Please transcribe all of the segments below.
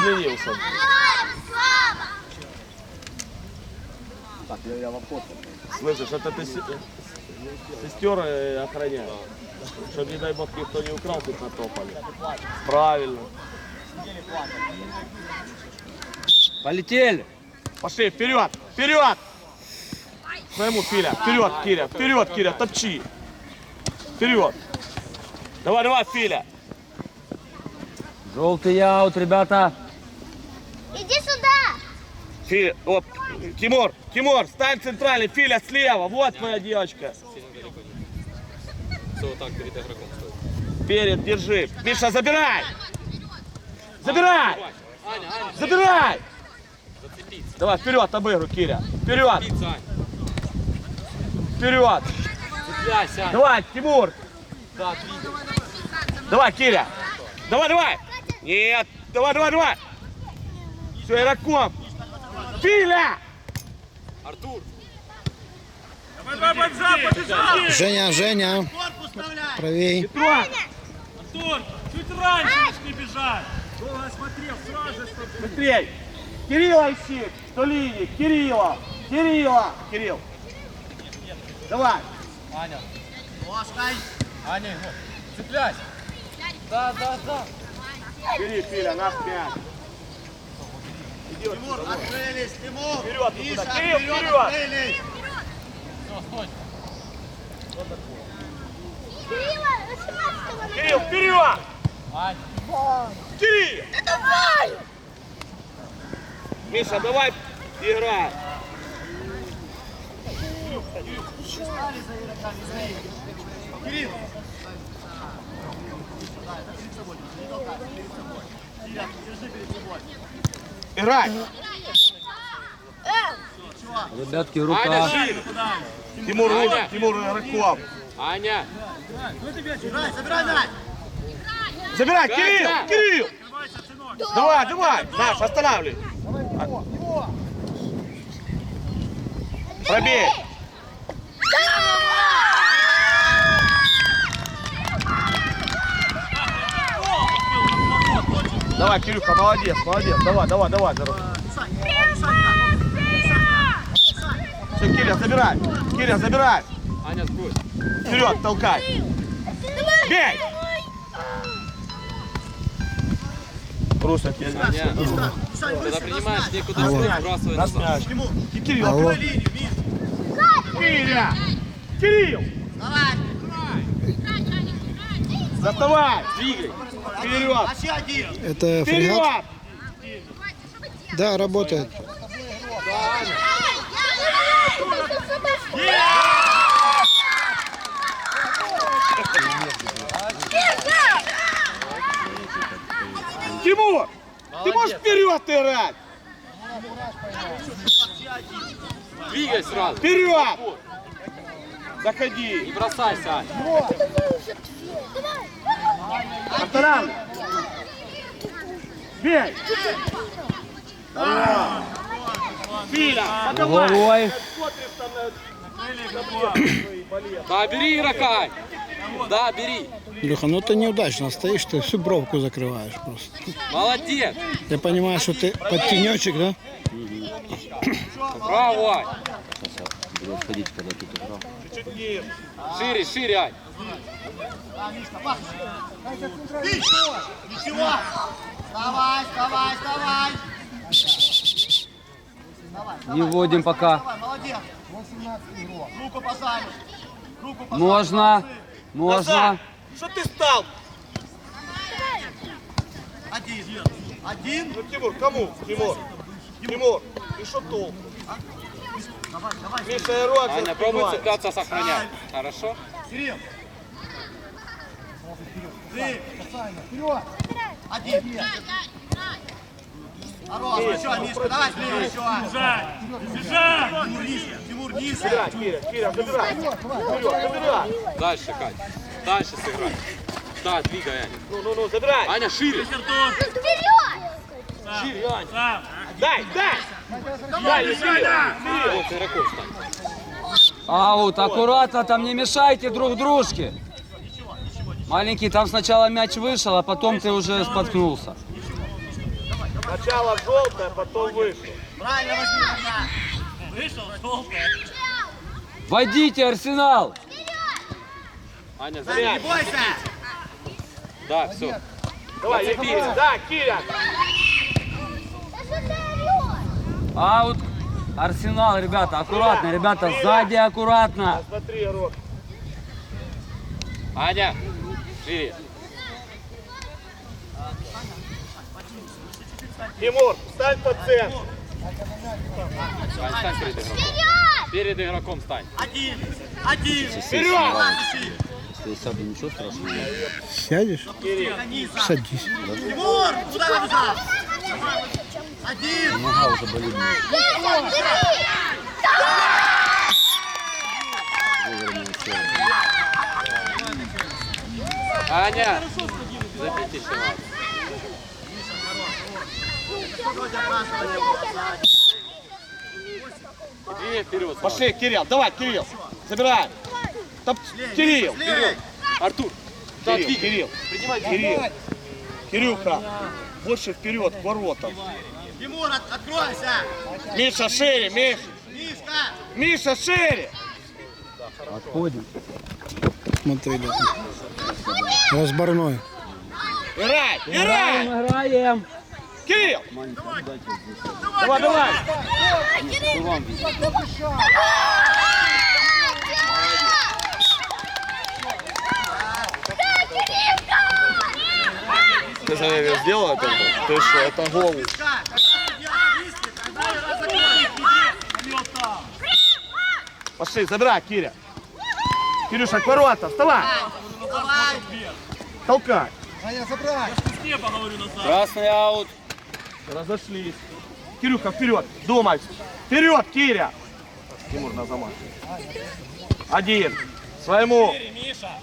изменился. Так, я, я в обход. Слышишь, это ты се- сестер э, охраняешь. Чтобы, не дай бог, никто не украл тут на тополе. Правильно. Полетели. Пошли, вперед, вперед! Своему, Филя, вперед, Киря, вперед, Киря, топчи. Вперед. Давай, давай, Филя. Желтый аут, ребята. Иди сюда! Филя, оп, Тимур, Тимур, стань центральный, Филя слева, вот твоя девочка. Все вот так перед игроком стоит. Перед, держи. Миша, забирай! Забирай! Забирай! зацепиться. Давай, вперед, обыгрывай, Киря. Вперед, вперед. Давай, Тимур. Давай, Киря. Давай, давай. Нет, давай, давай, давай. Все, игроком. Филя! Артур, Женя, Женя. Правей. Петро! Артур, чуть раньше не бежать. Долго смотрел, сразу же, Быстрей! Кирилла ищи! Что линии? Кирилла! Кирилла! Кирилл! Давай! Аня, цепляйся. Да, да, да. Бери, Филя, наш мяч. Тимур, открылись, Тимур! Вперед, туда. Кирилл, вперед! Кирилла, 18 Кирилл, вперед! Аня. Кирилл! Давай! Миша, давай играй! Играй! Ребятки, Аня, рука. Тимур, Аня. Тимур игроком. Аня. Забирай, Да, Кирилл! да. Кирилл! открывайся, сынок. Давай, давай! Наш, останавливай! Пробей! Давай, Кирюха, молодец, молодец. Давай, давай, давай. Все, Киря, забирай. Киря, забирай. Аня, сбрось. Вперед, толкай. Бей! Тебе Аня. Когда принимаешь некуда сбрасывай назад. Кирилл, Алло. Киря! Кирилл! Доставай! Двигай! Вперед! Это фрегат? Вперед! Да, работает. Тимур! Ты можешь вперед играть! Двигай сразу. Вперед! Не Заходи! бросайся, Аня. Останавливай! Бей! Давай! Филя, подавай! Головой. Да, бери игрока. Да, бери. Илюха, ну ты неудачно стоишь, ты всю бровку закрываешь просто. Молодец. Я понимаю, что ты под тенечек, да? Браво, Ань. Будет ходить, когда тут играл. Шире, шире, Ань. Вставай, вставай, вставай. Не вводим пока. Давай, молодец. Руку поставишь. Руку поставишь. Можно. Можно. Что ты стал? Один. Один. Ну, Тимур, кому? Тимур. Тимур, ты что толку? Давай, давай. Миша и Роджер Аня, пробуй цепляться, сохранять. Хорошо? Кирилл. Ты. Один. Хорош, еще, Мишка, давай слева еще. Бежать, бежать. Тимур ниже, Тимур. Забирай, Киря, Киря, забирай. Вперед, забирай. Дальше, Кать. Дальше сыграй. Да, двигай, Аня. Ну, ну, ну, забирай. Аня, шире. Вперед! Шире, сам. Дай, дай. Дай, Кирилл. Вот стань. Аут, аккуратно, там не мешайте друг дружке. Маленький, там сначала мяч вышел, а потом ты уже споткнулся. Сначала желтая, потом вышел. Правильно возьми меня. Вышел, желтая. Войдите, Арсенал! Аня, Саня, не заряд. бойся. Да, все. Давай, я Киря. Да, Киря. Да что ты орешь? Аут. Арсенал, ребята, аккуратно, ребята, сзади аккуратно. Смотри, Рот. Аня, шире. Тимур, встань по центру. Ань, стань перед игроком. Вперед! Перед игроком стань. Один. Один. Вперед! Если сяду, ничего страшного. Сядешь? Садись. Тимур, куда побежал? Один. Нога уже болит. Петя, бери! Аня, забейте еще раз. Две вперед. сразу. Пошли, Кирилл, давай, Кирилл. Забирай. Топ- Кирилл. Вперед. Артур. Кирилл. Кирилл. Принимай. Кирилл. Кирюха. Больше вперед, к воротам. Тимур, от- откройся. Миша, шире, Миша. Мишка. Миша, шире. Отходим. Смотри, да. Разборной. Играй, играй. Играем, играем. Кирилл. Давай, давай. Видно? Ты ними сделал это? Ты что, это гол. Пошли, забирай, Киря. Кирюша, к воротам, вставай. Толкай. С неба, говорю, назад. Красный аут. Разошлись. Кирюха, вперед. Думай. Вперед, Киря. Тимур на замах. Один. Своему. Миша.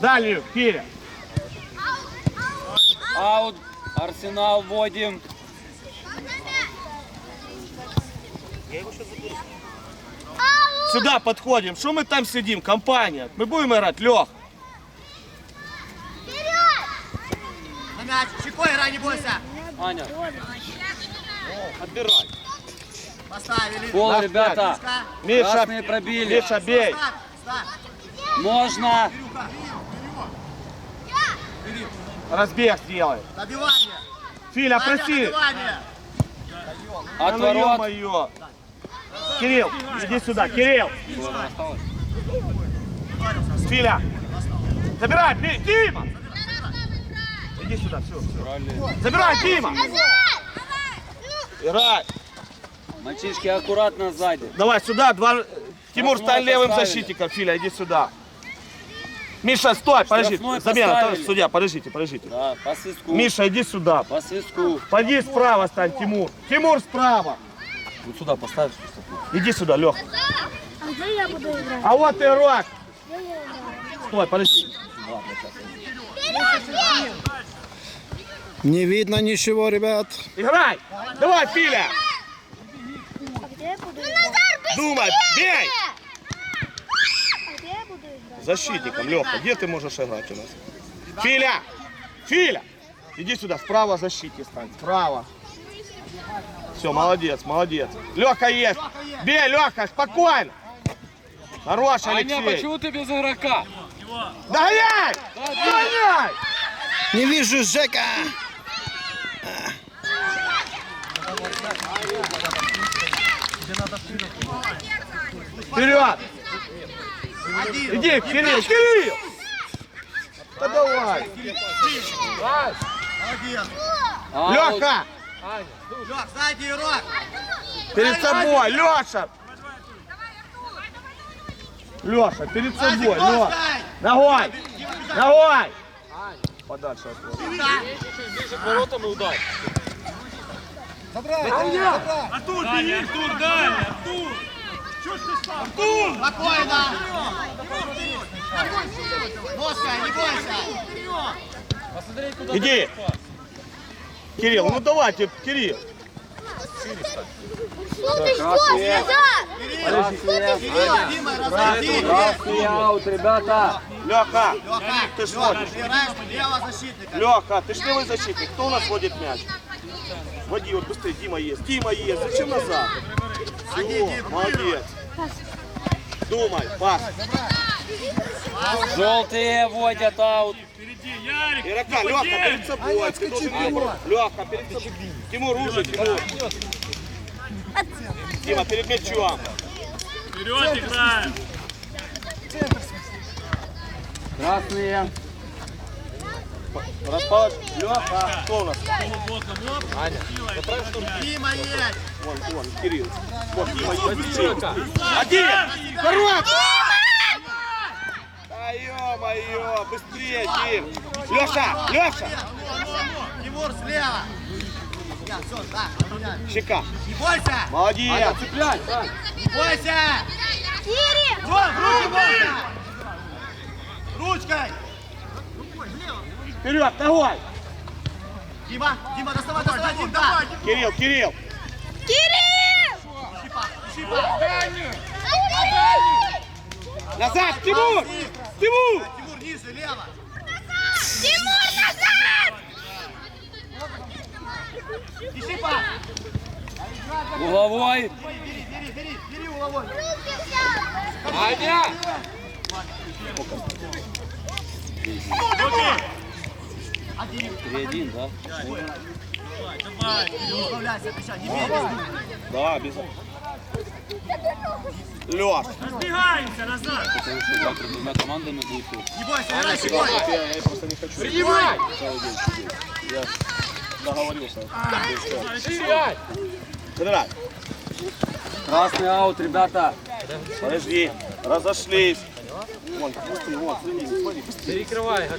Дальнюю, Киря. Аут. Арсенал вводим. Сюда подходим. Что мы там сидим? Компания. Мы будем играть, Лех. На мяч. Щекой играй, не бойся. Аня. Отбирай. Поставили. Пол, Наш ребята. Миша, Красные пробили. Миша, бей. Можно. Разбег сделай. Добивание. Филя, проси. добивание. От ворот. Кирилл, иди сюда. Кирилл. Филя. Забирай. Дима. Иди сюда, все, все. Забирай, Дима. Играй. Мальчишки, аккуратно сзади. Давай сюда, два. Тимур, стань левым поставили. защитником. Филя, иди сюда. Миша, стой, подожди. Штрафной Замена, поставили. судья, подождите, подождите. Да, по свистку. Миша, иди сюда. По свистку. Пойди справа стань, Тимур. Тимур справа. Вот сюда поставишь. Иди сюда, Лех. А где я буду играть? А вот игрок. Стой, подожди. Не видно ничего, ребят. Играй. Давай, Филя. А где я буду играть? Думай, бей. А где я буду играть? Защитником, Леха, где ты можешь играть у нас? Филя! Филя! Иди сюда, справа защите стань, справа. Все, молодец, молодец. Леха есть. Бей, Леха, спокойно. Хорош, Аня, Алексей. почему ты без игрока? Догоняй! Догоняй! Не вижу Жека. Вперед! Иди, Кирилл, Кирилл! Да давай! Молодец. Аут. Леха! Лёх, сзади. Перед собой, Леша! Леша, перед собой, дай. Ногой! Ногой! Подальше от него. Ближе к воротам и удар. Артур, беги. Артур, Даня, Артур. Чё ж ты сам? Артур! Спокойно. Ножка, не бойся. Посмотри, куда Иди! Кирилл, ну давайте, Кирилл! Слушай, что? Назад! Дима, разойди. Красный аут, ребята. Леха, Леха, ты ж Леха, водишь. Леха, ты ж левый защитник. Кто у нас водит мяч? Води, вот быстрее. Дима есть. Дима есть. Зачем назад? Все, молодец. Думай, пас. Желтые водят аут. Ярик. Игрока, Леха, перед собой. Должен Тимур. Леха, перед собой. Тимур, уже, Тимур. Дима, перед мячом. Вперед играем. Красные. Располож. Леха, кто у нас? Сила, Дима есть. Вон, вон, Кирилл. Вот, Дима, есть быстрее. Один! Хорош! Ё-моё, быстрее, Дим! Леша, Леша! Тимур слева. Щека. Не бойся, Молодец! Цепляй, Сань. не бойся. Кири! Вот, руки можно. Ручкой. Вперед, давай! Дима, Дима, доставай, доставай, Дим, да. Кирилл, Кирилл! Кирилл! Шипа, шипа. Назад, Тимур! Тимур! Тимур, ниже, лево. Тимур, назад! И шипа. Угловой. Бери, бери, бери, бери угловой. Аня. Один. 3-1, да? Давай. Не справляйся, отвечай, не бей. Да, обязательно. Леш! Разбегаемся назад. Потому что завтра двумя командами будет тут. Не бойся, играй шипой. Я, я просто не хочу. Принимай! Я договорился. Собирай. Красный аут, ребята. Подожди. Разошлись. Вон, быстрее, вон, смотри, быстрее.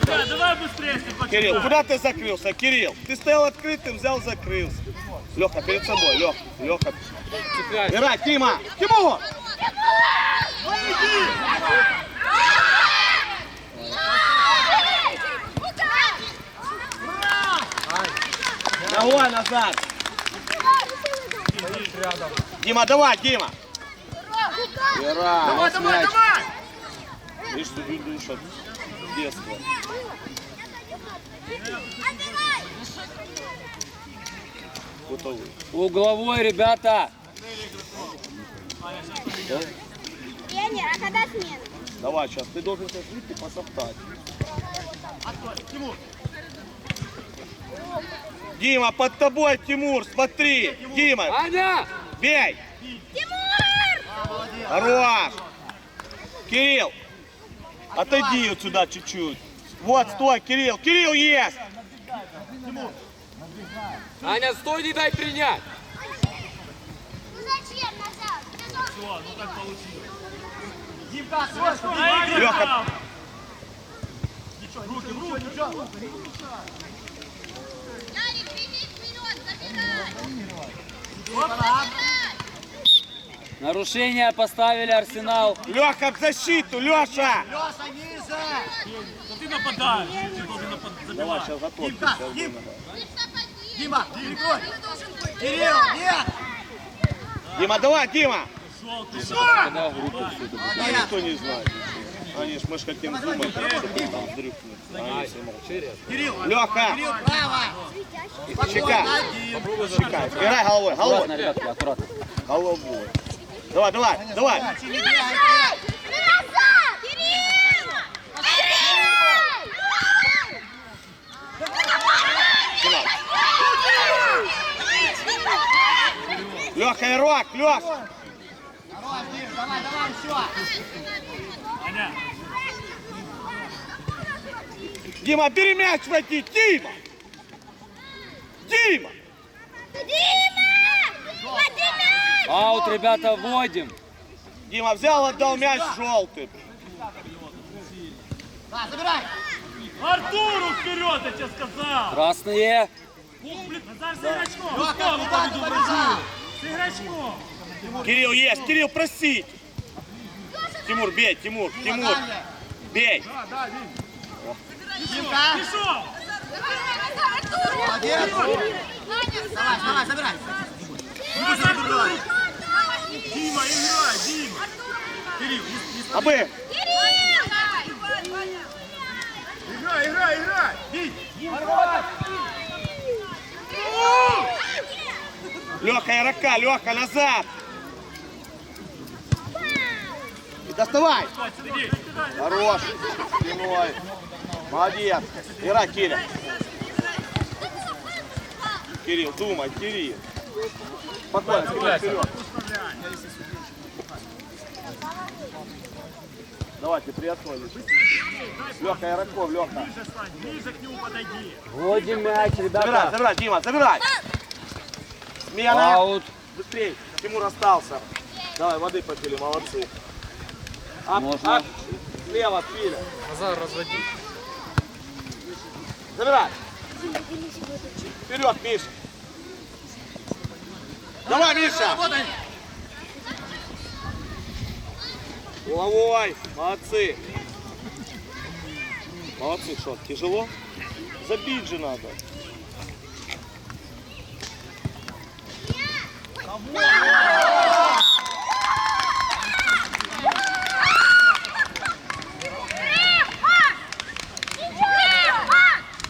Да, давай быстрее, если Кирилл, куда ты закрылся? Кирилл, ты стоял открытым, взял, закрылся. Леха, перед собой, Леха, Леха. Играй, Тима! Тимур! Давай назад! Дима, давай, Дима! Играй! Давай, давай, давай. Видишь, что видишь от детства. Готовы. Угловой, ребята. Тренер, а когда смена? Давай, сейчас ты должен сейчас выйти посоптать. Тимур, Дима, под тобой, Тимур, смотри. Дима, Аня. бей. Тимур! Хорош. Кирилл, отойди вот сюда чуть-чуть. Вот, стой, Кирилл. Кирилл есть. Аня, стой, не дай принять. Зачем назад? Все, ну так получилось. Димка, свой, что А Игорь Лёха. прав. Руки, руки, ничего. Нарушение поставили Арсенал. Леха, в защиту, Леша. Леша, ниже. Ну ты нападаешь. Ты должен напад- Давай, сейчас готов. Димка, Дим. Дима, прикрой. Кирилл, нет. Дима, давай, Дима. Когда в группу все это будет. А никто не знает. Они ж, мы ж хотим думать, чтобы там дрюкнуть. Они все молчат. Кирилл, Леха, Кирилл, право. Дим. Чекай, играй головой, Аккуратно, головой. ребятки, аккуратно. Головой. Давай, давай, давай. Леха, игрок, Лех. Давай, Дим, давай, давай, еще. Аня, Дима, бери мяч води, Дима. Дима. Дима! Владимир! Аут, ребята, вводим. Дима взял, отдал мяч желтый. Да, забирай. Артуру вперед, я тебе сказал. Красные. Ух, блин, Назар с игрочком. Лёха, Кирилл есть, Кирилл, проси. Тимур, бей, Тимур, Тимур, бей. Пішов. Молодец. Давай, давай, забирай. Дима, играй, Дима. Кирилл, не, не Аби! Играй, играй, играй. Бить. Леха, Ярока, Леха, назад! И доставай! Хорош! Спиной! Молодец! Играй, Кирилл! Кирилл, думай, Кирилл! Спокойно, вперед, вперед! Давай, ты приоткроешь. Леха, Яроков, Леха. Ближе к нему подойди. Вводим мяч, Забирай, ребята. забирай, Дима, забирай! Смена! Аут. Быстрей! Тимур остался. Давай, воды попили, молодцы. Ап, Можно. ап, слева, Филя. Назар розводи. Забирай. Вперед, Миша. Давай, Миша. Головой. Молодцы. Молодцы, что, тяжело? Забить же надо.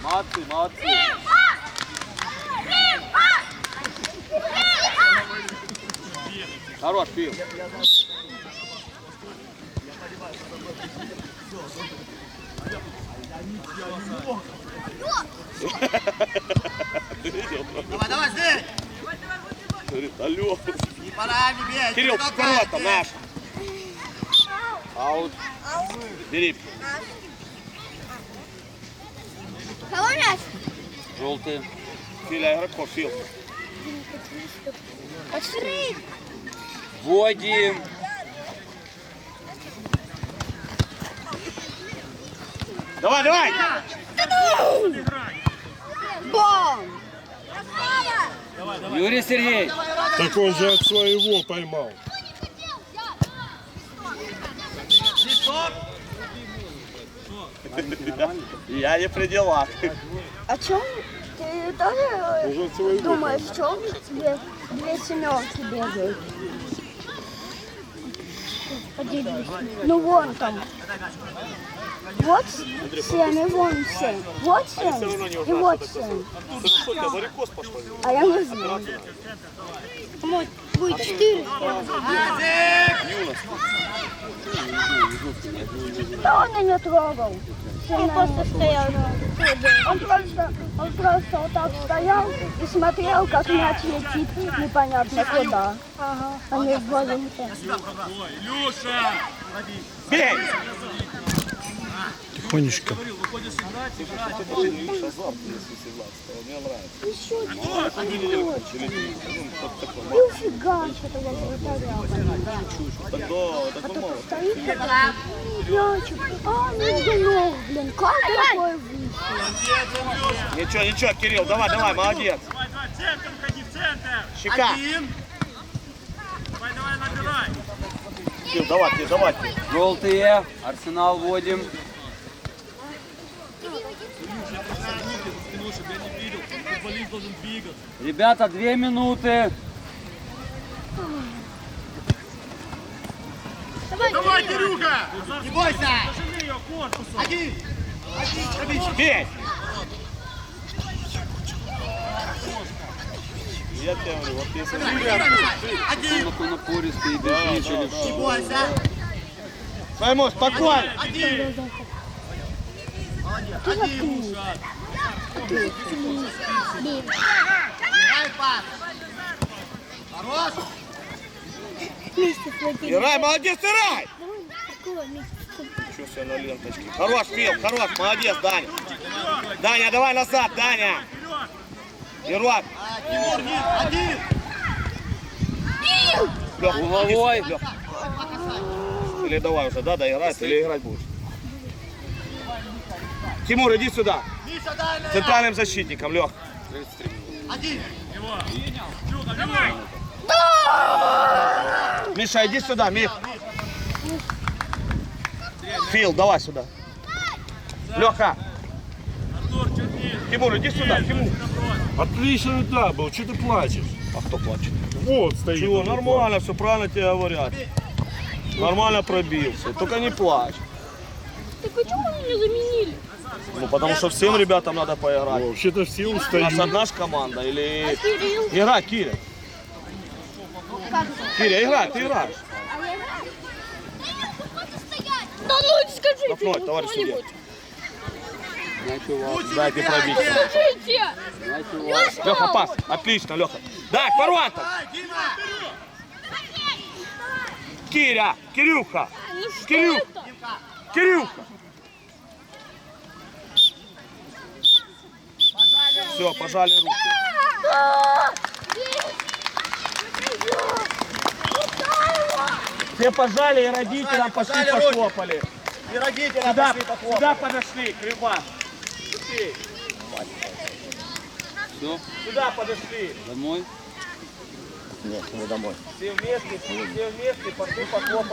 Молодцы, молодцы. Хорош. Давай, давай, здесь. Говорит, алло. Не пора, не бей. Кирилл, вперед там, наш. Аут. Бери. Кого мяч? Желтый. Филя игроков, Фил. Пошли. Вводим. Давай, давай. Бом! Юрий Сергеевич. Так он же от своего поймал. Я не при делах. О чем ты тоже думаешь, в чем тебе две семерки бегают? Поделись. Ну вон там. Вот семь и вон семь. Вот семь и вот семь. А я не знаю. Мой, будет четыре. Да он не трогал. Он просто стоял. Он просто, он просто вот так стоял и смотрел, как мяч летит непонятно куда. А не в Илюша. Бей! Нифига, что-то я А то стоит. А, между ног, блин, как такое вышло? Ничего, ничего, Кирилл, давай, давай, молодец. Давай, давай, в центр входи, в центр. Щека. Давай, давай, набирай. Кирилл, давай, давай. Желтые. Арсенал вводим. Илюша, я не видел. Футболист должен двигаться. Ребята, две минуты. Давай, Кирюха. Не бойся. Тяжелее ее корпусом. Один. Один. Бей! Я тебе говорю, вот если Один. Такой напористый бежит или Не бойся. Пойму, спокойно. Один. Один. Играй пас. Хорош. Играй, молодец, играй! Ничего себе на ленточке. Хорош, Фил, хорош, молодец, Даня. Даня, давай назад, Даня. Ирок. Тимур, нет. Один. Леха, Угловой. Леха. Или давай уже, да, доиграть, или играть будешь? Тимур, иди сюда. Центральным защитником, Лех. Один. Миша, иди сюда, Миш. Фил, давай сюда. Леха. Тимур, иди сюда, Тимур. Отличный удар был, что ты плачешь? А кто плачет? Вот стоит. Чего? Нормально, все правильно тебе говорят. Нормально пробился. Только не плачь. Так почему вы меня заменили? Ну, потому что всем ребятам надо поиграть. Вообще-то все У нас устают. одна ж команда или... Кирилл. Играй, Киря. Киря, играй, ты играешь. Да ну скажите Блокнот, ему товарищ судья. что-нибудь. Дайте пробить. Скажите. Леха, пас. Отлично, Леха. Дай, к воротам. Киря, Кирюха, Ну что Кирилл. это? Кирюха. Все, пожали руки. Все пожали и родителям пошли похлопали. И родителям Сюда, пошли похлопать. сюда подошли. Быстрей. Все, Сюда подошли. домой. Нет, не домой. Все вместе, все вместе пошли похлопали.